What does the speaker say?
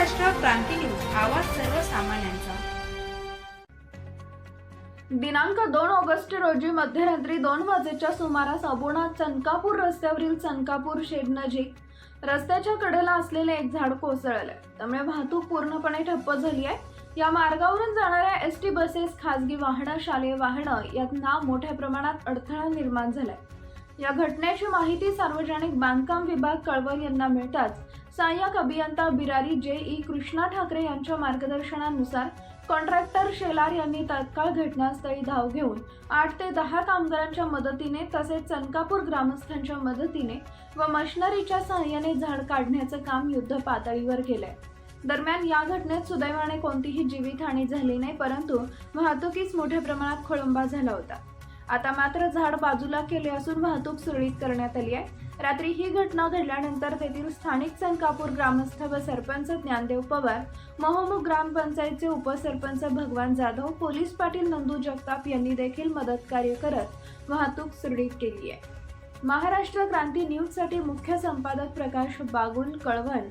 Maharashtra Kranti news आवाज सर्वसामान्यांचा. दिनांक दोन ऑगस्ट रोजी मध्यरात्री दोन वाजेच्या सुमारास अबोणा चनकापूर रस्त्यावरील चनकापूर शेड नजीक रस्त्याच्या कडेला असलेले एक झाड कोसळले त्यामुळे वाहतूक पूर्णपणे ठप्प झाली आहे. या मार्गावरून जाणाऱ्या एस टी बसेस खासगी वाहनं शालेय वाहनं यांना मोठ्या प्रमाणात अडथळा निर्माण झालाय. या घटनेची माहिती सार्वजनिक बांधकाम विभाग कळवण यांना मिळताच सहाय्यक अभियंता बिरारी जे ई. कृष्णा ठाकरे यांच्या मार्गदर्शनानुसार कॉन्ट्रॅक्टर शेलार यांनी तत्काळ घटनास्थळी धाव घेऊन आठ ते दहा कामगारांच्या मदतीने तसेच चनकापूर ग्रामस्थांच्या मदतीने व मशिनरीच्या सहाय्याने झाड काढण्याचं काम युद्ध पातळीवर केलंय. दरम्यान या घटनेत सुदैवाने कोणतीही जीवितहानी झाली नाही परंतु वाहतुकीस मोठ्या प्रमाणात खोळंबा झाला होता. आता मात्र झाड बाजूला केले असून वाहतूक सुरळीत करण्यात आली आहे. रात्री ही घटना घडल्यानंतर तेथील स्थानिक चनकापूर ग्रामस्थ व सरपंच ज्ञानदेव पवार महोमुख ग्रामपंचायतचे उपसरपंच भगवान जाधव पोलीस पाटील नंदू जगताप यांनी देखील मदतकार्य करत वाहतूक सुरळीत केली आहे. महाराष्ट्र क्रांती न्यूजसाठी मुख्य संपादक प्रकाश बागुल कळवण.